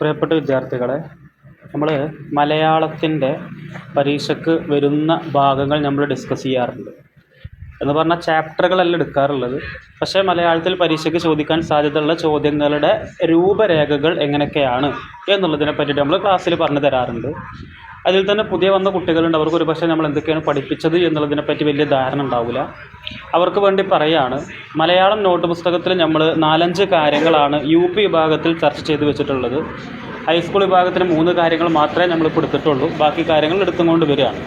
പ്രിയപ്പെട്ട വിദ്യാർത്ഥികളെ നമ്മൾ മലയാളത്തിന്റെ പരീക്ഷയ്ക്ക് വരുന്ന ഭാഗങ്ങൾ നമ്മൾ ഡിസ്കസ് ചെയ്യാറുണ്ട്. എന്ന് പറഞ്ഞാൽ ചാപ്റ്ററുകളല്ല എടുക്കാറുള്ളത്. പക്ഷേ മലയാളത്തിൽ പരീക്ഷയ്ക്ക് ചോദിക്കാൻ സാധ്യതയുള്ള ചോദ്യങ്ങളുടെ രൂപരേഖകൾ എങ്ങനെയൊക്കെയാണ് എന്നുള്ളതിനെ പറ്റിയിട്ട് നമ്മൾ ക്ലാസ്സിൽ പറഞ്ഞു തരാറുണ്ട്. അതിൽ തന്നെ പുതിയ വന്ന കുട്ടികളുണ്ട്. അവർക്ക് ഒരു പക്ഷേ നമ്മൾ എന്തൊക്കെയാണ് പഠിപ്പിച്ചത് എന്നുള്ളതിനെപ്പറ്റി വലിയ ധാരണ ഉണ്ടാവില്ല. അവർക്ക് വേണ്ടി പറയാണ് മലയാളം നോട്ട് പുസ്തകത്തിൽ നമ്മൾ നാലഞ്ച് കാര്യങ്ങളാണ് യു പി വിഭാഗത്തിൽ ചർച്ച ചെയ്ത് വെച്ചിട്ടുള്ളത്. ഹൈസ്കൂൾ വിഭാഗത്തിന് മൂന്ന് കാര്യങ്ങൾ മാത്രമേ നമ്മൾ കൊടുത്തിട്ടുള്ളൂ ബാക്കി കാര്യങ്ങൾ എടുത്തുകൊണ്ട് വരികയാണ്.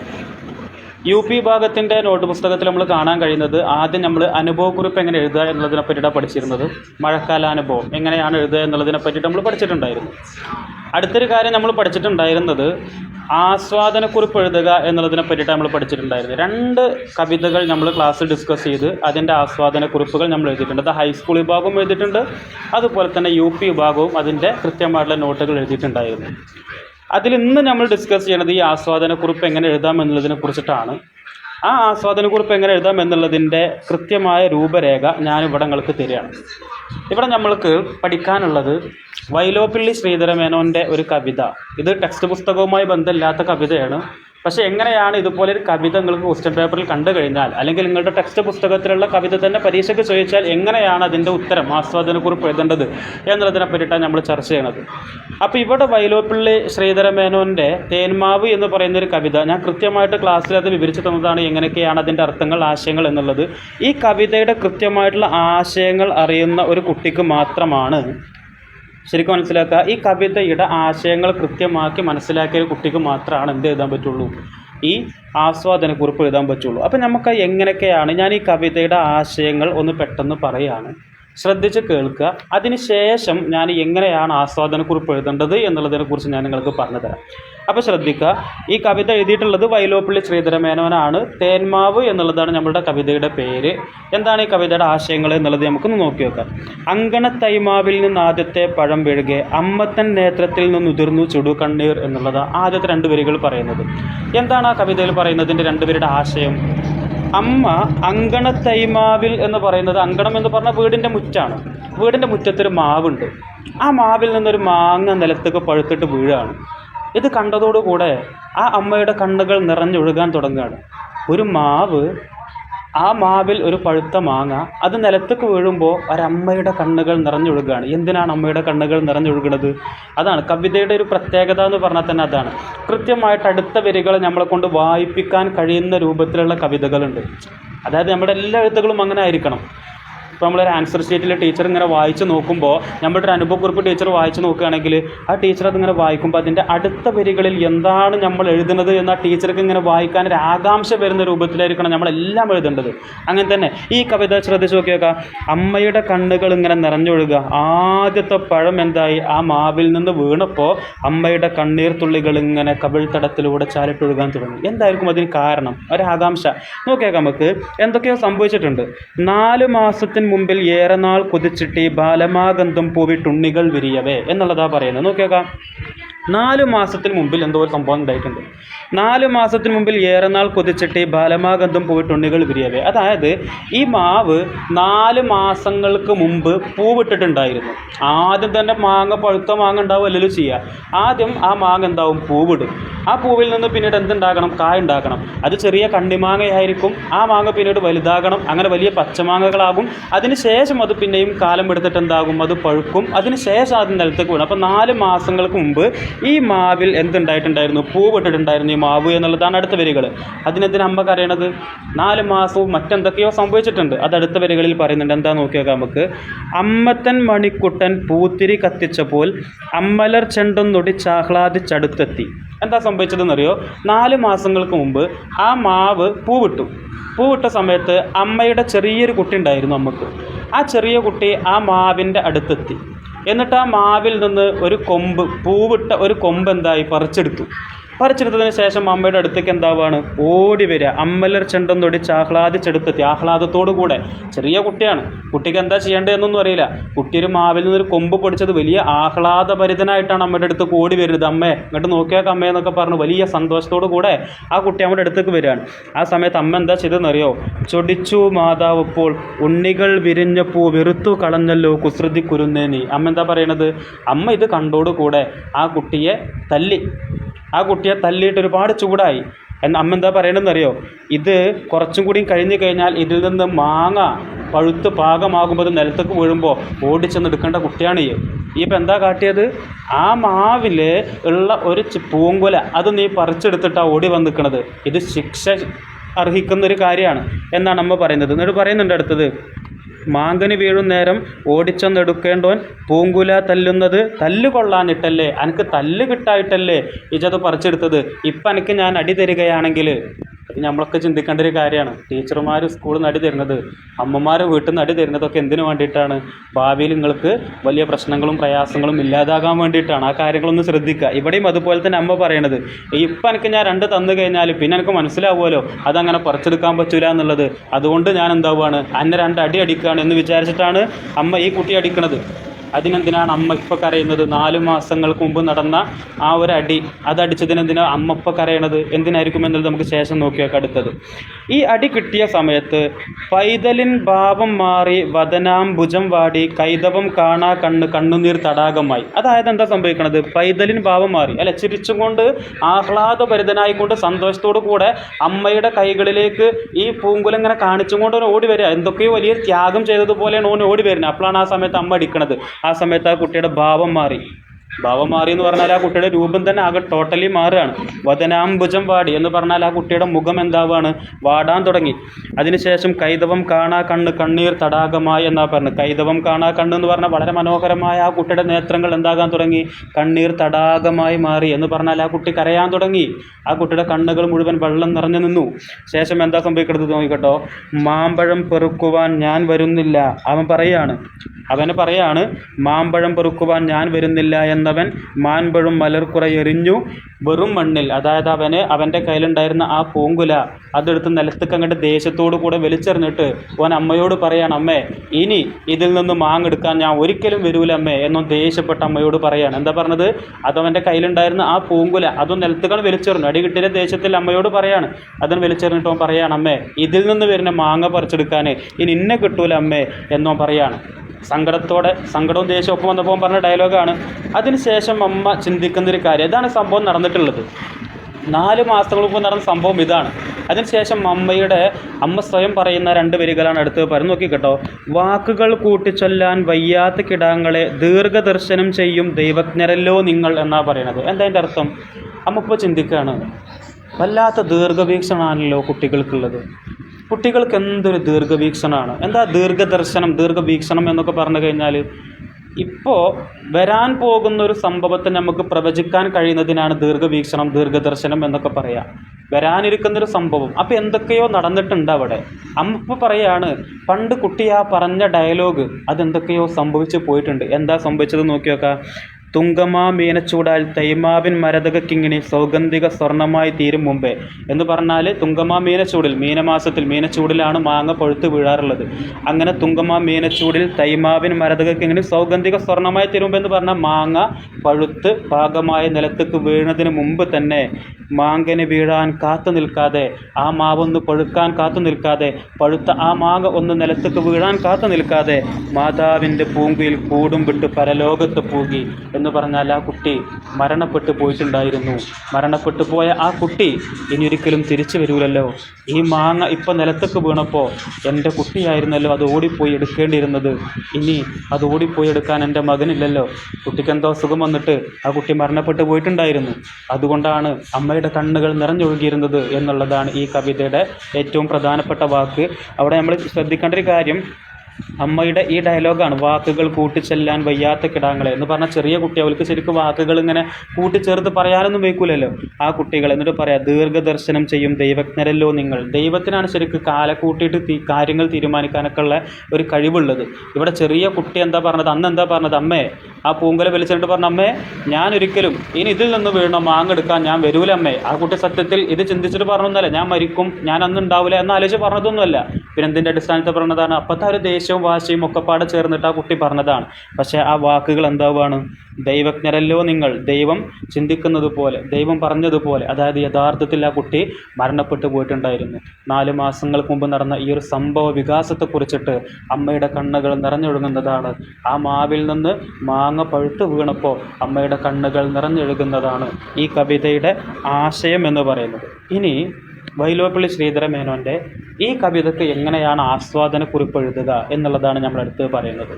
യു പി വിഭാഗത്തിന്റെ നോട്ട് പുസ്തകത്തിൽ നമ്മൾ കാണാൻ കഴിയുന്നത് ആദ്യം നമ്മൾ അനുഭവക്കുറിപ്പ് എങ്ങനെ എഴുതുക എന്നുള്ളതിനെ പറ്റിയിട്ടാണ് പഠിച്ചിരുന്നത്. മഴക്കാല അനുഭവം എങ്ങനെയാണ് എഴുതുക എന്നുള്ളതിനെ പറ്റിയിട്ട് നമ്മൾ പഠിച്ചിട്ടുണ്ടായിരുന്നു. അടുത്തൊരു കാര്യം നമ്മൾ പഠിച്ചിട്ടുണ്ടായിരുന്നത് ആസ്വാദനക്കുറിപ്പ് എഴുതുക എന്നുള്ളതിനെ പറ്റിയിട്ട് നമ്മൾ പഠിച്ചിട്ടുണ്ടായിരുന്നു രണ്ട് കവിതകൾ നമ്മൾ ക്ലാസ്സിൽ ഡിസ്കസ് ചെയ്ത് അതിന്റെ ആസ്വാദനക്കുറിപ്പുകൾ നമ്മൾ എഴുതിയിട്ടുണ്ട്. അത് ഹൈസ്കൂൾ വിഭാഗവും എഴുതിയിട്ടുണ്ട്. അതുപോലെ തന്നെ യു പി വിഭാഗവും അതിന്റെ കൃത്യമായിട്ടുള്ള നോട്ടുകൾ എഴുതിയിട്ടുണ്ടായിരുന്നു. അതിൽ ഇന്ന് നമ്മൾ ഡിസ്കസ് ചെയ്യുന്നത് ഈ ആസ്വാദനക്കുറിപ്പ് എങ്ങനെ എഴുതാം എന്നുള്ളതിനെ കുറിച്ചിട്ടാണ്. ആ ആസ്വാദനക്കുറിപ്പ് എങ്ങനെ എഴുതാം എന്നുള്ളതിന്റെ കൃത്യമായ രൂപരേഖ ഞാൻ ഇവിടെ നിങ്ങൾക്ക് തരികയാണ്. ഇവിടെ നമ്മൾക്ക് പഠിക്കാനുള്ളത് വൈലോപ്പിള്ളി ശ്രീധരമേനോന്റെ ഒരു കവിത. ഇത് ടെക്സ്റ്റ് പുസ്തകവുമായി ബന്ധമില്ലാത്ത കവിതയാണ്. പക്ഷേ എങ്ങനെയാണ് ഇതുപോലെ ഒരു കവിത നിങ്ങൾക്ക് ക്വസ്റ്റ്യൻ പേപ്പറിൽ കണ്ടു കഴിഞ്ഞാൽ അല്ലെങ്കിൽ നിങ്ങളുടെ ടെക്സ്റ്റ് പുസ്തകത്തിലുള്ള കവിത തന്നെ പരീക്ഷയ്ക്ക് ചോദിച്ചാൽ എങ്ങനെയാണ് അതിന്റെ ഉത്തരം ആസ്വാദനക്കുറിപ്പ് എഴുതേണ്ടത് എന്നുള്ളതിനെ പറ്റിയിട്ടാണ് നമ്മൾ ചർച്ച ചെയ്യണത് അപ്പോൾ ഇവിടെ വൈലോപ്പിള്ളി ശ്രീധര മേനോന്റെ തേന്മാവ് എന്ന് പറയുന്ന ഒരു കവിത ഞാൻ കൃത്യമായിട്ട് ക്ലാസ്സിൽ അത് വിവരിച്ചു തന്നതാണ് എങ്ങനെയൊക്കെയാണ് അതിന്റെ അർത്ഥങ്ങൾ ആശയങ്ങൾ എന്നുള്ളത്. ഈ കവിതയുടെ കൃത്യമായിട്ടുള്ള ആശയങ്ങൾ അറിയുന്ന ഒരു കുട്ടിക്ക് മാത്രമാണ് ശരിക്കും മനസ്സിലാക്കുക ഈ കവിതയുടെ ആശയങ്ങൾ കൃത്യമാക്കി മനസ്സിലാക്കിയ കുട്ടിക്ക് മാത്രമാണ് എന്ത് എഴുതാൻ പറ്റുള്ളൂ. ഈ ആസ്വാദനക്കുറിപ്പ് എഴുതാൻ പറ്റുള്ളൂ. അപ്പം നമുക്ക് എങ്ങനെയൊക്കെയാണ് ഞാൻ ഈ കവിതയുടെ ആശയങ്ങൾ ഒന്ന് പെട്ടെന്ന് പറയുകയാണ് ശ്രദ്ധിച്ച് കേൾക്കുക. അതിനുശേഷം ഞാൻ എങ്ങനെയാണ് ആസ്വാദനക്കുറിപ്പ് എഴുതേണ്ടത് എന്നുള്ളതിനെക്കുറിച്ച് ഞാൻ നിങ്ങൾക്ക് പറഞ്ഞു തരാം. അപ്പോൾ ശ്രദ്ധിക്കുക. ഈ കവിത എഴുതിയിട്ടുള്ളത് വൈലോപ്പള്ളി ശ്രീധരമേനോനാണ്. തേന്മാവ് എന്നുള്ളതാണ് നമ്മളുടെ കവിതയുടെ പേര്. എന്താണ് ഈ കവിതയുടെ ആശയങ്ങൾ എന്നുള്ളത് നമുക്കൊന്ന് നോക്കി നോക്കാം. അങ്കണത്തൈമാവിൽ നിന്ന് ആദ്യത്തെ പഴം വീഴുകെ അമ്മത്തൻ നേത്രത്തിൽ നിന്ന് ഉതിർന്നു ചുടു കണ്ണീർ എന്നുള്ളത് ആദ്യത്തെ രണ്ട് വരികൾ പറയുന്നത്. എന്താണ് ആ കവിതയിൽ പറയുന്നതിന്റെ രണ്ടുപേരുടെ ആശയം? അമ്മ അങ്കണത്തൈമാവിൽ എന്ന് പറയുന്നത് അങ്കണം എന്ന് പറഞ്ഞാൽ വീടിന്റെ മുറ്റാണ്. വീടിന്റെ മുറ്റത്തൊരു മാവുണ്ട്. ആ മാവിൽ നിന്നൊരു മാങ്ങ നിലത്തേക്ക് പഴുത്തിട്ട് വീഴാണ്. ഇത് കണ്ടതോടുകൂടെ ആ അമ്മയുടെ കണ്ണുകൾ നിറഞ്ഞൊഴുകാൻ തുടങ്ങുകയാണ്. ഒരു മാവ് ആ മാവിൽ ഒരു പഴുത്ത മാങ്ങ അത് നിലത്തേക്ക് വീഴുമ്പോൾ ഒരമ്മയുടെ കണ്ണുകൾ നിറഞ്ഞൊഴുകുകയാണ് എന്തിനാണ് അമ്മയുടെ കണ്ണുകൾ നിറഞ്ഞൊഴുകുന്നത് അതാണ്. കവിതയുടെ ഒരു പ്രത്യേകത എന്ന് പറഞ്ഞാൽ തന്നെ അതാണ്. കൃത്യമായിട്ട് അടുത്ത വരികൾ നമ്മളെ കൊണ്ട് വായിപ്പിക്കാൻ കഴിയുന്ന രൂപത്തിലുള്ള കവിതകളുണ്ട്. അതായത് നമ്മുടെ എല്ലാ എഴുത്തുകളും അങ്ങനെ ആയിരിക്കണം. ഇപ്പോൾ നമ്മളൊരു ആൻസർ ഷീറ്റിൽ ടീച്ചർ ഇങ്ങനെ വായിച്ച് നോക്കുമ്പോൾ നമ്മുടെ അനുഭവക്കുറിപ്പ് ടീച്ചർ വായിച്ച് നോക്കുകയാണെങ്കിൽ ആ ടീച്ചർ അതിങ്ങനെ വായിക്കുമ്പോൾ അതിന്റെ അടുത്ത വരികളിൽ എന്താണ് നമ്മൾ എഴുതുന്നത് എന്ന് ആ ടീച്ചർക്ക് ഇങ്ങനെ വായിക്കാൻ ഒരു ആകാംക്ഷ വരുന്ന രൂപത്തിലായിരിക്കണം നമ്മളെല്ലാം എഴുതേണ്ടത്. അങ്ങനെ തന്നെ ഈ കവിത ശ്രദ്ധിച്ച് നോക്കിയേക്കാം. അമ്മയുടെ കണ്ണുകൾ ഇങ്ങനെ നിറഞ്ഞൊഴുകുക ആദ്യത്തെ പഴം എന്തായി? ആ മാവിൽ നിന്ന് വീണപ്പോൾ അമ്മയുടെ കണ്ണീർ തുള്ളികൾ ഇങ്ങനെ കവിൾത്തടത്തിലൂടെ ചാലിട്ടൊഴുകാൻ തുടങ്ങി. എന്തായിരിക്കും അതിന് കാരണം? ഒരാകാംക്ഷ നോക്കിയേക്കാം നമുക്ക്. എന്തൊക്കെയോ സംഭവിച്ചിട്ടുണ്ട്. നാല് മാസത്തിന് മുമ്പിൽ ഏറെ നാൾ കൊതിച്ചിട്ട് പൂവിട്ടുണ്ണികൾ വിരിയവേ എന്നുള്ളതാ പറയുന്നത്. നോക്കിയേക്കാം. നാല് മാസത്തിന് മുമ്പിൽ എന്തോ ഒരു സംഭവം ഉണ്ടായിട്ടുണ്ട്. നാല് മാസത്തിന് മുമ്പിൽ ഏറെ നാൾ കൊതിച്ചിട്ട് ബാലമാഗന്ധം പൂവിട്ടുണ്ണികൾ വിരിയവേ. അതായത് ഈ മാവ് നാല് മാസങ്ങൾക്ക് മുമ്പ് പൂവിട്ടിട്ടുണ്ടായിരുന്നു. ആദ്യം തന്നെ മാങ്ങ പഴുത്ത മാങ്ങ ഉണ്ടാവുമല്ലോ ചെയ്യുക ആദ്യം ആ മാങ്ങ എന്താവും? പൂവിടും. ആ പൂവിൽ നിന്ന് പിന്നീട് എന്തുണ്ടാകണം? കായ ഉണ്ടാക്കണം അത് ചെറിയ കണ്ണിമാങ്ങയായിരിക്കും ആ മാങ്ങ പിന്നീട് വലുതാകണം. അങ്ങനെ വലിയ പച്ചമാങ്ങകളാകും. അതിനുശേഷം അത് പിന്നെയും കാലം എടുത്തിട്ട് എന്താകും? അത് പഴുക്കും. അതിനുശേഷം അത് നിലത്തേക്ക് വീണു. അപ്പോൾ നാല് മാസങ്ങൾക്ക് മുമ്പ് ഈ മാവിൽ എന്തുണ്ടായിട്ടുണ്ടായിരുന്നു? പൂവിട്ടിട്ടുണ്ടായിരുന്നു ഈ മാവ് എന്നുള്ളതാണ് അടുത്ത വരികൾ. അതിനെന്തിനാ അമ്മ കരയണത്? നാല് മാസവും മറ്റെന്തൊക്കെയോ സംഭവിച്ചിട്ടുണ്ട്. അത് അടുത്ത വരികളിൽ പറയുന്നുണ്ട്. എന്താ നോക്കി നമുക്ക്. അമ്മത്തൻ മണിക്കുട്ടൻ പൂത്തിരി കത്തിച്ചപ്പോൾ അമ്മലർ ചെണ്ടൊന്നൊടി ചാഹ്ലാദിച്ചടുത്തെത്തി. എന്താ സംഭവിച്ചതെന്നറിയോ? നാല് മാസങ്ങൾക്ക് മുമ്പ് ആ മാവ് പൂവിട്ടു. പൂവിട്ട സമയത്ത് അമ്മയുടെ ചെറിയൊരു കുട്ടി ഉണ്ടായിരുന്നു നമുക്ക് ആ ചെറിയ കുട്ടി ആ മാവിന്റെ അടുത്തെത്തി. എന്നിട്ട് ആ മാവിൽ നിന്ന് ഒരു കൊമ്പ് പൂവിട്ട ഒരു കൊമ്പ് എന്തായി? പറിച്ചെടുത്തു. പറിച്ചെടുത്തതിന് ശേഷം അമ്മയുടെ അടുത്തേക്ക് എന്താവാണ്? ഓടി വരിക. അമ്മലർ ചെണ്ടെന്നൊടിച്ച് ആഹ്ലാദിച്ചെടുത്തെത്തി. ആഹ്ലാദത്തോടു കൂടെ. ചെറിയ കുട്ടിയാണ്. കുട്ടിക്ക് എന്താ ചെയ്യേണ്ടതെന്നൊന്നും അറിയില്ല. കുട്ടി ഒരു മാവിൽ നിന്നൊരു കൊമ്പ് പൊടിച്ചത് വലിയ ആഹ്ലാദഭരിതനായിട്ടാണ് അമ്മയുടെ അടുത്ത് ഓടി വരുന്നത് അമ്മേ ഇങ്ങോട്ട് നോക്കിയാൽ അമ്മേ എന്നൊക്കെ പറഞ്ഞു വലിയ സന്തോഷത്തോടു കൂടെ ആ കുട്ടി അമ്മയുടെ അടുത്തേക്ക് വരികയാണ്. ആ സമയത്ത് അമ്മ എന്താ ചെയ്തെന്നറിയോ ചൊടിച്ചു മാതാവ് ഇപ്പോൾ ഉണ്ണികൾ വിരിഞ്ഞപ്പൂ വെറുത്തു കളഞ്ഞല്ലോ കുസൃതി കുരുന്നേനി. അമ്മ എന്താ പറയണത്? അമ്മ ഇത് കണ്ടോടുകൂടെ ആ കുട്ടിയെ തല്ലി. ആ കുട്ടിയെ തല്ലിയിട്ട് ഒരുപാട് ചൂടായി. എന്ന് അമ്മ എന്താ പറയണമെന്നറിയോ ഇത് കുറച്ചും കൂടി കഴിഞ്ഞ് കഴിഞ്ഞാൽ ഇതിൽ നിന്ന് മാങ്ങ പഴുത്ത് പാകമാകുമ്പോൾ നിലത്തേക്ക് വീഴുമ്പോൾ ഓടിച്ചെന്ന് എടുക്കേണ്ട കുട്ടിയാണ് ഈ. ഈ ഇപ്പം എന്താ കാട്ടിയത്? ആ മാവിൽ ഉള്ള ഒരു പൂങ്കുല അത് നീ പറിച്ചെടുത്തിട്ടാണ് ഓടി വന്ന് നിൽക്കുന്നത് ഇത് ശിക്ഷ അർഹിക്കുന്നൊരു കാര്യമാണ് എന്നാണ് അമ്മ പറയുന്നത്. എന്നിട്ട് പറയുന്നുണ്ട് അടുത്തത്. മാങ്കന് വീഴും നേരം ഓടിച്ചെന്നെടുക്കേണ്ടവൻ പൂങ്കുല തല്ലുന്നത് തല്ല് കൊള്ളാനിട്ടല്ലേ അനക്ക് തല്ല് കിട്ടായിട്ടല്ലേ? ഇജത് പറിച്ചെടുത്തത്. ഇപ്പം എനിക്ക് ഞാൻ അടി തരികയാണെങ്കിൽ അത് നമ്മളൊക്കെ ചിന്തിക്കേണ്ട ഒരു കാര്യമാണ്. ടീച്ചർമാർ സ്കൂളിൽ നടി തരുന്നത് അമ്മമാർ വീട്ടിൽ അടി തരുന്നതൊക്കെ എന്തിനു വേണ്ടിയിട്ടാണ്? ഭാവിയിൽ നിങ്ങൾക്ക് വലിയ പ്രശ്നങ്ങളും പ്രയാസങ്ങളും ഇല്ലാതാകാൻ വേണ്ടിയിട്ടാണ്. ആ കാര്യങ്ങളൊന്ന് ശ്രദ്ധിക്കുക. ഇവിടെയും അതുപോലെ തന്നെ അമ്മ പറയണത്. ഇപ്പം എനിക്ക് ഞാൻ രണ്ട് തന്നു കഴിഞ്ഞാൽ പിന്നെ എനിക്ക് മനസ്സിലാവുമല്ലോ. അതങ്ങനെ പറിച്ചെടുക്കാൻ പറ്റൂല എന്നുള്ളത്. അതുകൊണ്ട് ഞാൻ എന്താവുകയാണ് അന്നെ രണ്ട് അടി അടിക്കുകയാണ് എന്ന് വിചാരിച്ചിട്ടാണ് അമ്മ ഈ കുട്ടി അടിക്കണത്. അതിനെന്തിനാണ് അമ്മ ഇപ്പോൾ കരയുന്നത്? നാല് മാസങ്ങൾക്ക് മുമ്പ് നടന്ന ആ ഒരു അടി അതടിച്ചതിനെന്തിനാ അമ്മ ഇപ്പോൾ കരയണത്? എന്തിനായിരിക്കും എന്നുള്ളത് നമുക്ക് ശേഷം നോക്കിയാൽ നോക്കാം അടുത്തത് ഈ അടി കിട്ടിയ സമയത്ത് പൈതലിൻ ഭാവം മാറി വദനാംബുജം വാടി കൈതവം കാണാ കണ്ണ് കണ്ണുനീർ തടാകമായി. അതായത് എന്താ സംഭവിക്കണത്? പൈതലിൻ ഭാവം മാറി. അല്ലെ ചിരിച്ചും കൊണ്ട് ആഹ്ലാദഭരിതനായിക്കൊണ്ട് സന്തോഷത്തോടു കൂടെ അമ്മയുടെ കൈകളിലേക്ക് ഈ പൂങ്കുലം ഇങ്ങനെ കാണിച്ചും കൊണ്ട് ഓടി വരിക. എന്തൊക്കെയോ വലിയ ത്യാഗം ചെയ്തതുപോലെയാണ് ഓൻ ഓടി വരുന്നത്. അപ്പോഴാണ് ആ സമയത്ത് അമ്മ അടിക്കണത്. ആ സമയത്ത് ആ കുട്ടിയുടെ ഭാവം മാറി. ഭാവം മാറി എന്ന് പറഞ്ഞാൽ ആ കുട്ടിയുടെ രൂപം തന്നെ ആകെ ടോട്ടലി മാറുകയാണ്. വദനാംബുജം വാടി എന്ന് പറഞ്ഞാൽ ആ കുട്ടിയുടെ മുഖം എന്താവാണ്? വാടാൻ തുടങ്ങി. അതിനുശേഷം കൈതവം കാണാ കണ്ണ് കണ്ണീർ തടാകമായി എന്നാ പറഞ്ഞത് കൈതവം കാണാ കണ്ണ് എന്ന് പറഞ്ഞാൽ വളരെ മനോഹരമായ ആ കുട്ടിയുടെ നേത്രങ്ങൾ എന്താകാൻ തുടങ്ങി? കണ്ണീർ തടാകമായി മാറി എന്ന് പറഞ്ഞാൽ ആ കുട്ടി കരയാൻ തുടങ്ങി. ആ കുട്ടിയുടെ കണ്ണുകൾ മുഴുവൻ വെള്ളം നിറഞ്ഞു നിന്നു. ശേഷം എന്താ സംഭവിക്കുന്നത് നോക്കിക്കട്ടോ? മാമ്പഴം പെറുക്കുവാൻ ഞാൻ വരുന്നില്ല അവൻ പറയാണ്. അവന് പറയാണ് മാമ്പഴം പെറുക്കുവാൻ ഞാൻ വരുന്നില്ല എന്നവൻ മാൻപഴും മലർക്കുറയെറിഞ്ഞു വെറും മണ്ണിൽ. അതായത് അവന് അവന്റെ കയ്യിലുണ്ടായിരുന്ന ആ പൂങ്കുല അതെടുത്ത് നിലത്തേക്ക് അങ്ങോട്ട് ദേശത്തോടു കൂടെ വലിച്ചെറിഞ്ഞിട്ട് ഓൻ അമ്മയോട് പറയാണ് അമ്മേ ഇനി ഇതിൽ നിന്ന് മാങ്ങെടുക്കാൻ ഞാൻ ഒരിക്കലും വരൂല അമ്മേ എന്നും ദേഷ്യപ്പെട്ട അമ്മയോട് പറയാണ്. എന്താ പറഞ്ഞത്? അതവന്റെ കയ്യിലുണ്ടായിരുന്ന ആ പൂങ്കുല അതും നിലത്തേക്കാണ് വലിച്ചെറിഞ്ഞു. അടി കിട്ടിയ ദേശത്തിൽ അമ്മയോട് പറയാണ്. അതും വലിച്ചെറിഞ്ഞിട്ട് ഓൻ പറയാണ് അമ്മേ ഇതിൽ നിന്ന് വരുന്ന മാങ്ങ പറിച്ചെടുക്കാൻ ഇനി ഇന്നെ കിട്ടൂല അമ്മേ എന്നോ പറയാണ്. സങ്കടത്തോടെ സങ്കടവും ദേഷ്യവും ഒപ്പം വന്നപ്പോൾ പറഞ്ഞ ഡയലോഗാണ്. അതിനുശേഷം അമ്മ ചിന്തിക്കുന്ന ഒരു കാര്യം ഇതാണ് സംഭവം നടന്നിട്ടുള്ളത്. നാല് മാസങ്ങൾക്ക് മുമ്പ് നടന്ന സംഭവം ഇതാണ്. അതിനുശേഷം അമ്മയുടെ അമ്മ സ്വയം പറയുന്ന രണ്ട് വരികളാണ് അടുത്ത് പറഞ്ഞു നോക്കി കേട്ടോ വാക്കുകൾ കൂട്ടിച്ചൊല്ലാൻ വയ്യാത്ത കിടാങ്ങളെ ദീർഘദർശനം ചെയ്യും ദൈവജ്ഞരല്ലോ നിങ്ങൾ എന്നാണ് പറയുന്നത് എന്താ അതിന്റെ അർത്ഥം? അമ്മ ഇപ്പോൾ ചിന്തിക്കുകയാണ് വല്ലാത്ത ദീർഘവീക്ഷണമാണല്ലോ കുട്ടികൾക്കുള്ളത്. കുട്ടികൾക്ക് എന്തൊരു ദീർഘവീക്ഷണമാണ്? എന്താ ദീർഘദർശനം ദീർഘവീക്ഷണം എന്നൊക്കെ പറഞ്ഞു കഴിഞ്ഞാൽ ഇപ്പോൾ വരാൻ പോകുന്ന ഒരു സംഭവത്തെ നമുക്ക് പ്രവചിക്കാൻ കഴിയുന്നതിനാണ് ദീർഘവീക്ഷണം ദീർഘദർശനം എന്നൊക്കെ പറയാം. വരാനിരിക്കുന്നൊരു സംഭവം. അപ്പോൾ എന്തൊക്കെയോ നടന്നിട്ടുണ്ട് അവിടെ. അമ്മ പറയാണ് പണ്ട് കുട്ടി ആ പറഞ്ഞ ഡയലോഗ് അതെന്തൊക്കെയോ സംഭവിച്ചു പോയിട്ടുണ്ട്. എന്താ സംഭവിച്ചത് നോക്കി നോക്കാം തുങ്കമാ മീനച്ചൂടാൽ തൈമാവിൻ മരതക സൗഗന്ധിക സ്വർണമായി തീരും മുമ്പേ. എന്ന് പറഞ്ഞാൽ തുങ്കമാ മീനച്ചൂടിൽ മീനമാസത്തിൽ മീനച്ചൂടിലാണ് മാങ്ങ പഴുത്ത് വീഴാറുള്ളത്. അങ്ങനെ തുങ്കമാ മീനച്ചൂടിൽ തൈമാവിൻ മരതക സൗഗന്ധിക സ്വർണമായി തീരും മുമ്പ് എന്ന് പറഞ്ഞാൽ മാങ്ങ പഴുത്ത് പാകമായ നിലത്തേക്ക് വീഴുന്നതിന് മുമ്പ് തന്നെ മാങ്ങനെ വീഴാൻ കാത്തു നിൽക്കാതെ ആ മാവൊന്ന് പഴുക്കാൻ കാത്തു നിൽക്കാതെ പഴുത്ത ആ മാങ്ങ ഒന്ന് നിലത്തേക്ക് വീഴാൻ കാത്തു നിൽക്കാതെ മാതാവിന്റെ പൂങ്കുയിൽ കൂടും വിട്ട് പരലോകത്ത് പൂകി. എന്ന് പറഞ്ഞാൽ ആ കുട്ടി മരണപ്പെട്ടു പോയിട്ടുണ്ടായിരുന്നു. മരണപ്പെട്ടു പോയ ആ കുട്ടി ഇനി ഒരിക്കലും തിരിച്ചു വരൂലല്ലോ. ഈ മാങ്ങ ഇപ്പം നിലത്തേക്ക് വീണപ്പോൾ എന്റെ കുട്ടിയായിരുന്നല്ലോ അത് ഓടിപ്പോയി എടുക്കേണ്ടിയിരുന്നത്. ഇനി അത് ഓടിപ്പോയി എടുക്കാൻ എന്റെ മകനില്ലല്ലോ. കുട്ടിക്ക് എന്തോ സുഖം വന്നിട്ട് ആ കുട്ടി മരണപ്പെട്ടു പോയിട്ടുണ്ടായിരുന്നു. അതുകൊണ്ടാണ് അമ്മയുടെ കണ്ണുകൾ നിറഞ്ഞൊഴുകിയിരുന്നത് എന്നുള്ളതാണ് ഈ കവിതയുടെ ഏറ്റവും പ്രധാനപ്പെട്ട വാക്ക്. അവിടെ നമ്മൾ ശ്രദ്ധിക്കേണ്ട ഒരു കാര്യം അമ്മയുടെ ഈ ഡയലോഗാണ് വാക്കുകൾ കൂട്ടിച്ചെല്ലാൻ വയ്യാത്ത കിടാങ്ങളെ എന്ന് പറഞ്ഞാൽ ചെറിയ കുട്ടി അവൾക്ക് ശരിക്കും വാക്കുകൾ ഇങ്ങനെ കൂട്ടിച്ചേർത്ത് പറയാനൊന്നും വയ്ക്കൂലല്ലോ. ആ കുട്ടികൾ എന്നിട്ട് പറയാം ദീർഘദർശനം ചെയ്യും ദൈവജ്ഞരല്ലോ നിങ്ങൾ. ദൈവത്തിനാണ് ശരിക്കും കാല കൂട്ടിയിട്ട് കാര്യങ്ങൾ തീരുമാനിക്കാനൊക്കെ ഉള്ള ഒരു കഴിവുള്ളത്. ഇവിടെ ചെറിയ കുട്ടി എന്താ പറഞ്ഞത്? അന്ന് എന്താ പറഞ്ഞത്? അമ്മേ ആ പൂങ്കല വലിച്ചിട്ട് പറഞ്ഞ അമ്മേ ഞാൻ ഒരിക്കലും ഇനി ഇതിൽ നിന്ന് വീണ മാങ്ങെടുക്കാൻ ഞാൻ വരൂല അമ്മേ. ആ കുട്ടി സത്യത്തിൽ ഇത് ചിന്തിച്ചിട്ട് പറഞ്ഞൊന്നല്ല ഞാൻ മരിക്കും ഞാൻ അന്ന് ഉണ്ടാവില്ല എന്ന് ആലോചിച്ച് പറഞ്ഞതൊന്നുമല്ല. പിന്നെ എന്തിന്റെ അടിസ്ഥാനത്തിൽ പറഞ്ഞതാണ് അപ്പോഴത്തെ ഒരു ദേഷ്യവും വാശിയും ഒക്കെ ചേർന്നിട്ട് ആ കുട്ടി പറഞ്ഞതാണ്. പക്ഷേ ആ വാക്കുകൾ എന്താവാണ്? ദൈവജ്ഞരല്ലോ നിങ്ങൾ ദൈവം ചിന്തിക്കുന്നത് പോലെ ദൈവം പറഞ്ഞതുപോലെ. അതായത് യഥാർത്ഥത്തിൽ ആ കുട്ടി മരണപ്പെട്ടു പോയിട്ടുണ്ടായിരുന്നു. നാല് മാസങ്ങൾക്ക് മുമ്പ് നടന്ന ഈ ഒരു സംഭവ വികാസത്തെക്കുറിച്ചിട്ട് അമ്മയുടെ കണ്ണുകൾ നിറഞ്ഞൊഴുകുന്നതാണ്. ആ മാവിൽ നിന്ന് മാങ്ങ പഴുത്ത് വീണപ്പോൾ അമ്മയുടെ കണ്ണുകൾ നിറഞ്ഞൊഴുകുന്നതാണ് ഈ കവിതയുടെ ആശയം എന്ന് പറയുന്നത്. ഇനി വൈലോപ്പള്ളി ശ്രീധര മേനോന്റെ ഈ കവിതയ്ക്ക് എങ്ങനെയാണ് ആസ്വാദന കുറിപ്പ് എഴുതുക എന്നുള്ളതാണ് നമ്മൾ അടുത്ത് പറയുന്നത്.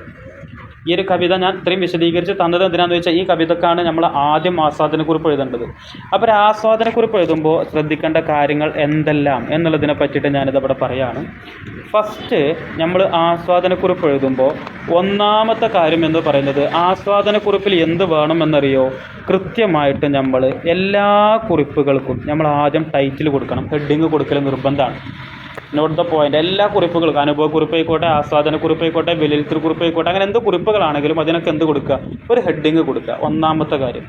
ഈ ഒരു കവിത ഞാൻ ഇത്രയും വിശദീകരിച്ച് തന്നത് എന്തിനാന്ന് വെച്ചാൽ ഈ കവിതക്കാണ് നമ്മൾ ആദ്യം ആസ്വാദനക്കുറിപ്പ് എഴുതേണ്ടത്. അപ്പോൾ ഒരു ആസ്വാദനക്കുറിപ്പ് എഴുതുമ്പോൾ ശ്രദ്ധിക്കേണ്ട കാര്യങ്ങൾ എന്തെല്ലാം എന്നുള്ളതിനെ പറ്റിയിട്ട് ഞാനിത് അവിടെ പറയാണ്. ഫസ്റ്റ് നമ്മൾ ആസ്വാദനക്കുറിപ്പ് എഴുതുമ്പോൾ ഒന്നാമത്തെ കാര്യം എന്ന് പറയുന്നത് ആസ്വാദനക്കുറിപ്പിൽ എന്ത് വേണമെന്നറിയോ കൃത്യമായിട്ട് നമ്മൾ എല്ലാ കുറിപ്പുകൾക്കും നമ്മൾ ആദ്യം ടൈറ്റിൽ കൊടുക്കണം. ഹെഡിങ് കൊടുക്കൽ നിർബന്ധമാണ്. നോട്ട് ദ പോയിന്റ് എല്ലാ കുറിപ്പുകൾക്കും അനുഭവ കുറിപ്പായിക്കോട്ടെ ആസ്വാദന കുറിപ്പായിക്കോട്ടെ വിലയിരുത്തൽ കുറിപ്പായിക്കോട്ടെ അങ്ങനെ എന്ത് കുറിപ്പുകളാണെങ്കിലും അതിനൊക്കെ എന്ത് കൊടുക്കുക? ഒരു ഹെഡിങ് കൊടുക്കുക. ഒന്നാമത്തെ കാര്യം.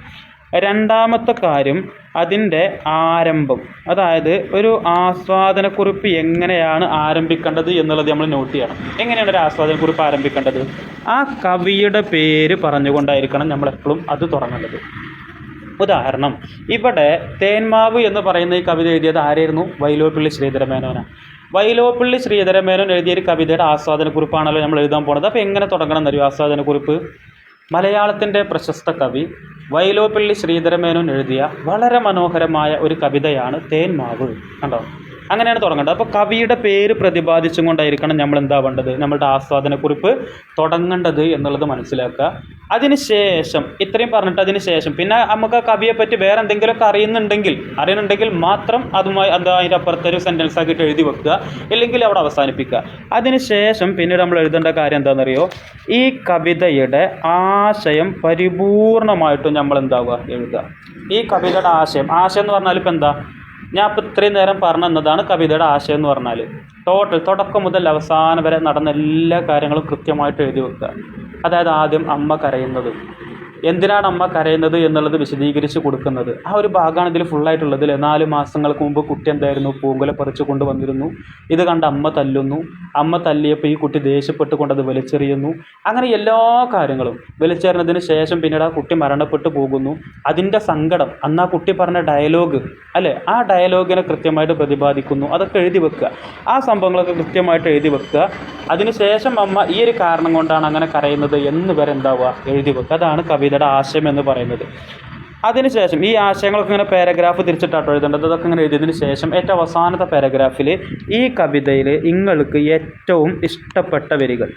രണ്ടാമത്തെ കാര്യം അതിന്റെ ആരംഭം. അതായത് ഒരു ആസ്വാദന കുറിപ്പ് എങ്ങനെയാണ് ആരംഭിക്കേണ്ടത് എന്നുള്ളത് നമ്മൾ നോട്ട് ചെയ്യണം. എങ്ങനെയാണ് ഒരു ആസ്വാദന കുറിപ്പ് ആരംഭിക്കേണ്ടത്? ആ കവിയുടെ പേര് പറഞ്ഞുകൊണ്ടായിരിക്കണം നമ്മൾ എപ്പോഴും അത് തുടങ്ങേണ്ടത്. ഉദാഹരണം ഇവിടെ തേന്മാവ് എന്ന് പറയുന്ന ഈ കവിത എഴുതിയത് ആരായിരുന്നു? വൈലോപ്പിള്ളി ശ്രീധരമേനോനാണ്. വൈലോപ്പിള്ളി ശ്രീധരമേനോൻ എഴുതിയ ഒരു കവിതയുടെ ആസ്വാദനക്കുറിപ്പാണല്ലോ നമ്മൾ എഴുതാൻ പോണത്. അപ്പോൾ എങ്ങനെ തുടങ്ങണം എന്നറിയോ? ആസ്വാദനക്കുറിപ്പ്. മലയാളത്തിന്റെ പ്രശസ്ത കവി വൈലോപ്പള്ളി ശ്രീധരമേനോൻ എഴുതിയ വളരെ മനോഹരമായ ഒരു കവിതയാണ് തേൻമാവ്. കണ്ടോ? അങ്ങനെയാണ് തുടങ്ങേണ്ടത്. അപ്പോൾ കവിയുടെ പേര് പ്രതിപാദിച്ചും കൊണ്ടായിരിക്കണം നമ്മൾ എന്താ വേണ്ടത്? നമ്മളുടെ ആസ്വാദനക്കുറിപ്പ് തുടങ്ങേണ്ടത് എന്നുള്ളത് മനസ്സിലാക്കുക. അതിനുശേഷം ഇത്രയും പറഞ്ഞിട്ട് അതിന് ശേഷം പിന്നെ നമുക്ക് ആ കവിയെ പറ്റി വേറെ എന്തെങ്കിലുമൊക്കെ അറിയുന്നുണ്ടെങ്കിൽ അറിയുന്നുണ്ടെങ്കിൽ മാത്രം അതുമായി അത് അതിന്റെ അപ്പുറത്തൊരു സെന്റൻസ് ആക്കിയിട്ട് എഴുതി വെക്കുക ഇല്ലെങ്കിൽ അവിടെ അവസാനിപ്പിക്കുക. അതിനുശേഷം പിന്നീട് നമ്മൾ എഴുതേണ്ട കാര്യം എന്താണെന്നറിയോ? ഈ കവിതയുടെ ആശയം പരിപൂർണമായിട്ടും നമ്മൾ എന്താവുക? എഴുതുക. ഈ കവിതയുടെ ആശയം ആശയം എന്ന് പറഞ്ഞാൽ ഇപ്പം എന്താ? ഞാൻ ഇപ്പോൾ ഇത്രയും നേരം പറഞ്ഞു തന്നതാണ് കവിതയുടെ ആശയം എന്ന് പറഞ്ഞാൽ ടോട്ടൽ തുടക്കം മുതൽ അവസാനം വരെ നടന്ന എല്ലാ കാര്യങ്ങളും കൃത്യമായിട്ട് എഴുതി വെക്കുക. അതായത് ആദ്യം അമ്മ കരയുന്നത്. എന്തിനാണ് അമ്മ കരയുന്നത് എന്നുള്ളത് വിശദീകരിച്ച് കൊടുക്കുന്നത്? ആ ഒരു ഭാഗമാണ് ഇതിൽ ഫുള്ളായിട്ടുള്ളത് അല്ലേ നാല് മാസങ്ങൾക്ക് മുമ്പ് കുട്ടി എന്തായിരുന്നു? പൂങ്കുല പറിച്ചു കൊണ്ടുവന്നിരുന്നു. ഇത് കണ്ട് അമ്മ തല്ലുന്നു. അമ്മ തല്ലിയപ്പോൾ ഈ കുട്ടി ദേഷ്യപ്പെട്ട് കൊണ്ടത് വലിച്ചെറിയുന്നു. അങ്ങനെ എല്ലാ കാര്യങ്ങളും വലിച്ചെറിഞ്ഞതിന് ശേഷം പിന്നീട് ആ കുട്ടി മരണപ്പെട്ടു പോകുന്നു. അതിന്റെ സങ്കടം അന്ന് ആ കുട്ടി പറഞ്ഞ ഡയലോഗ് അല്ലേ? ആ ഡയലോഗിനെ കൃത്യമായിട്ട് പ്രതിപാദിക്കുന്നു. അതൊക്കെ എഴുതി വെക്കുക. ആ സംഭവങ്ങളൊക്കെ കൃത്യമായിട്ട് എഴുതി വെക്കുക. അതിനുശേഷം അമ്മ ഈ ഒരു കാരണം കൊണ്ടാണ് അങ്ങനെ കരയുന്നത് എന്ന് വരെ എന്താവുക? എഴുതി വെക്കുക. അതാണ് കവിതയുടെ ആശയം എന്ന് പറയുന്നത്. അതിനുശേഷം ഈ ആശയങ്ങളൊക്കെ ഇങ്ങനെ പാരഗ്രാഫ് തിരിച്ചിട്ടാട്ടോ എഴുതേണ്ടത്. അതൊക്കെ ഇങ്ങനെ എഴുതിയതിന് ശേഷം ഏറ്റവും അവസാനത്തെ പാരഗ്രാഫിൽ ഈ കവിതയിൽ നിങ്ങൾക്ക് ഏറ്റവും ഇഷ്ടപ്പെട്ട വരികൾ.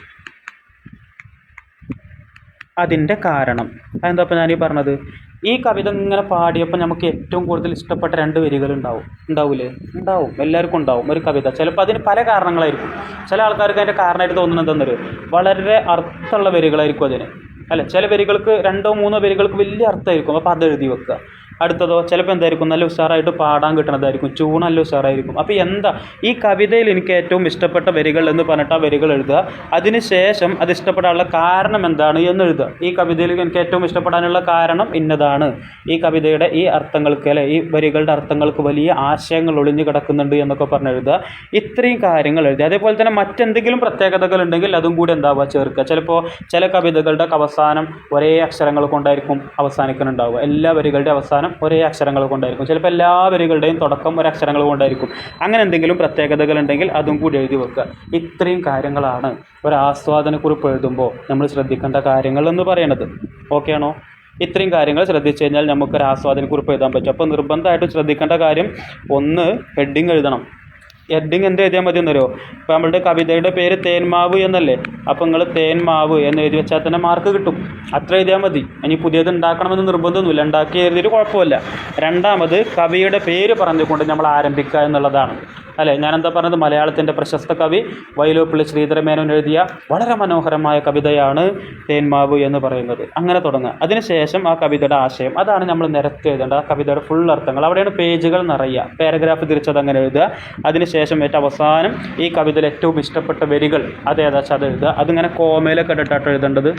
അതിന്റെ കാരണം. അതെന്താ ഇപ്പം ഞാനീ പറഞ്ഞത്? ഈ കവിത ഇങ്ങനെ പാടിയപ്പോൾ നമുക്ക് ഏറ്റവും കൂടുതൽ ഇഷ്ടപ്പെട്ട രണ്ട് വരികൾ ഉണ്ടാവും. ഉണ്ടാവില്ലേ ഉണ്ടാവും. എല്ലാവർക്കും ഉണ്ടാവും ഒരു കവിത. ചിലപ്പോൾ അതിന് പല കാരണങ്ങളായിരിക്കും. ചില ആൾക്കാർക്ക് അതിന്റെ കാരണമായിട്ട് തോന്നുന്നത് എന്തെന്നൊരു വളരെ അർത്ഥമുള്ള വരികളായിരിക്കും അതിന്. അല്ല ചില വരികൾക്ക് രണ്ടോ മൂന്നോ വരികൾക്ക് വലിയ അർത്ഥമായിരിക്കും. അപ്പോൾ അത് എഴുതി വെക്കുക. അടുത്തതോ ചിലപ്പോൾ എന്തായിരിക്കും നല്ല ഉഷാറായിട്ട് പാടാൻ കിട്ടണതായിരിക്കും ചൂണ് നല്ല ഉഷാറായിരിക്കും. അപ്പോൾ എന്താ ഈ കവിതയിൽ എനിക്ക് ഏറ്റവും ഇഷ്ടപ്പെട്ട വരികൾ എന്ന് പറഞ്ഞിട്ട് ആ വരികൾ എഴുതുക. അതിനുശേഷം അത് ഇഷ്ടപ്പെടാനുള്ള കാരണം എന്താണ് എന്ന് എഴുതുക. ഈ കവിതയിൽ എനിക്ക് ഏറ്റവും ഇഷ്ടപ്പെടാനുള്ള കാരണം ഇന്നതാണ്. ഈ കവിതയുടെ ഈ അർത്ഥങ്ങൾക്ക് അല്ലെ ഈ വരികളുടെ അർത്ഥങ്ങൾക്ക് വലിയ ആശയങ്ങൾ ഒളിഞ്ഞു കിടക്കുന്നുണ്ട് എന്നൊക്കെ പറഞ്ഞ് എഴുതുക. ഇത്രയും കാര്യങ്ങൾ എഴുതുക. അതേപോലെ തന്നെ മറ്റെന്തെങ്കിലും പ്രത്യേകതകൾ ഉണ്ടെങ്കിൽ അതും കൂടി എന്താവുക? ചേർക്കുക. ചിലപ്പോൾ ചില കവിതകളുടെ അവസാനം ഒരേ അക്ഷരങ്ങൾ കൊണ്ടായിരിക്കും അവസാനിക്കുന്നുണ്ടാവുക. എല്ലാ വരികളുടെ അവസാനം ഒരേ അക്ഷരങ്ങൾ കൊണ്ടായിരിക്കും. ചിലപ്പോൾ എല്ലാ വരികളുടെയും തുടക്കം ഒരു അക്ഷരങ്ങൾ കൊണ്ടായിരിക്കും. അങ്ങനെ എന്തെങ്കിലും പ്രത്യേകതകൾ ഉണ്ടെങ്കിൽ അതും കൂടി എഴുതി വെക്കുക. ഇത്രയും കാര്യങ്ങളാണ് ഒരു ആസ്വാദനക്കുറിപ്പ് എഴുതുമ്പോൾ നമ്മൾ ശ്രദ്ധിക്കേണ്ട കാര്യങ്ങൾ എന്ന് പറയുന്നത് ഓക്കെ ആണോ? ഇത്രയും കാര്യങ്ങൾ ശ്രദ്ധിച്ചു കഴിഞ്ഞാൽ നമുക്കൊരു ആസ്വാദനക്കുറിപ്പ് എഴുതാൻ പറ്റും. അപ്പോൾ നിർബന്ധമായിട്ടും ശ്രദ്ധിക്കേണ്ട കാര്യം ഒന്ന് ഹെഡിങ് എഴുതണം. ഹെഡിങ് എന്ത് എഴുതിയാൽ മതി എന്നറിയോ ഇപ്പോൾ നമ്മളുടെ കവിതയുടെ പേര് തേന്മാവ് എന്നല്ലേ? അപ്പോൾ നിങ്ങൾ തേന്മാവ് എന്ന് എഴുതി വെച്ചാൽ തന്നെ മാർക്ക് കിട്ടും. അത്ര എഴുതിയാൽ മതി. ഇനി പുതിയത് ഉണ്ടാക്കണമെന്ന് നിർബന്ധമൊന്നുമില്ല. ഉണ്ടാക്കി എഴുതിയിട്ട് കുഴപ്പമില്ല. രണ്ടാമത് കവിയുടെ പേര് പറഞ്ഞുകൊണ്ട് നമ്മൾ ആരംഭിക്കുക എന്നുള്ളതാണ്. അല്ലേ? ഞാനെന്താ പറഞ്ഞത്? മലയാളത്തിന്റെ പ്രശസ്ത കവി വൈലോപ്പിള്ളി ശ്രീധരമേനോൻ എഴുതിയ വളരെ മനോഹരമായ കവിതയാണ് തേന്മാവ് എന്ന് പറയുന്നത്. അങ്ങനെ തുടങ്ങുക. അതിനുശേഷം ആ കവിതയുടെ ആശയം. അതാണ് നമ്മൾ നിരത്തി എഴുതേണ്ടത് ആ കവിതയുടെ ഫുൾ അർത്ഥങ്ങൾ. അവിടെയാണ് പേജുകൾ നിറയുക. പാരഗ്രാഫ് തിരിച്ചത് അങ്ങനെ എഴുതുക. അതിനുശേഷം ഏറ്റവും അവസാനം ഈ കവിതയിൽ ഏറ്റവും ഇഷ്ടപ്പെട്ട വരികൾ അതേതാ വെച്ചാൽ അത് എഴുതുക. അതിങ്ങനെ കോമയിലൊക്കെ ഇട്ടിട്ടാണ് എഴുതേണ്ടത്.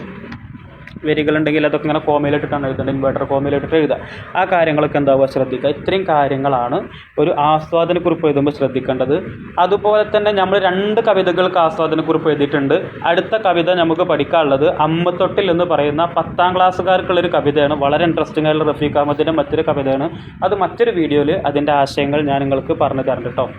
വരികളുണ്ടെങ്കിൽ അതൊക്കെ ഇങ്ങനെ കോമയിലിട്ടിട്ടാണ് എഴുതേണ്ടത് ഇൻവേർട്ടർ കോമയിലിട്ടിട്ട് എഴുതുക. ആ കാര്യങ്ങളൊക്കെ എന്താവുക? ശ്രദ്ധിക്കുക. ഇത്രയും കാര്യങ്ങളാണ് ഒരു ആസ്വാദനക്കുറിപ്പ് എഴുതുമ്പോൾ ശ്രദ്ധിക്കേണ്ടത്. അതുപോലെ തന്നെ നമ്മൾ രണ്ട് കവിതകൾക്ക് ആസ്വാദനക്കുറിപ്പ് എഴുതിയിട്ടുണ്ട്. അടുത്ത കവിത നമുക്ക് പഠിക്കാനുള്ളത് അമ്മത്തൊട്ടിൽ എന്ന് പറയുന്ന പത്താം ക്ലാസ്സുകാർക്കുള്ളൊരു കവിതയാണ്. വളരെ ഇൻട്രസ്റ്റിംഗ് ആയിട്ടുള്ള റഫീഖ് അഹമ്മദിന്റെ മറ്റൊരു കവിതയാണ്. അത് മറ്റൊരു വീഡിയോയിൽ അതിന്റെ ആശയങ്ങൾ ഞാൻ നിങ്ങൾക്ക് പറഞ്ഞു തരണ്ട് കേട്ടോ.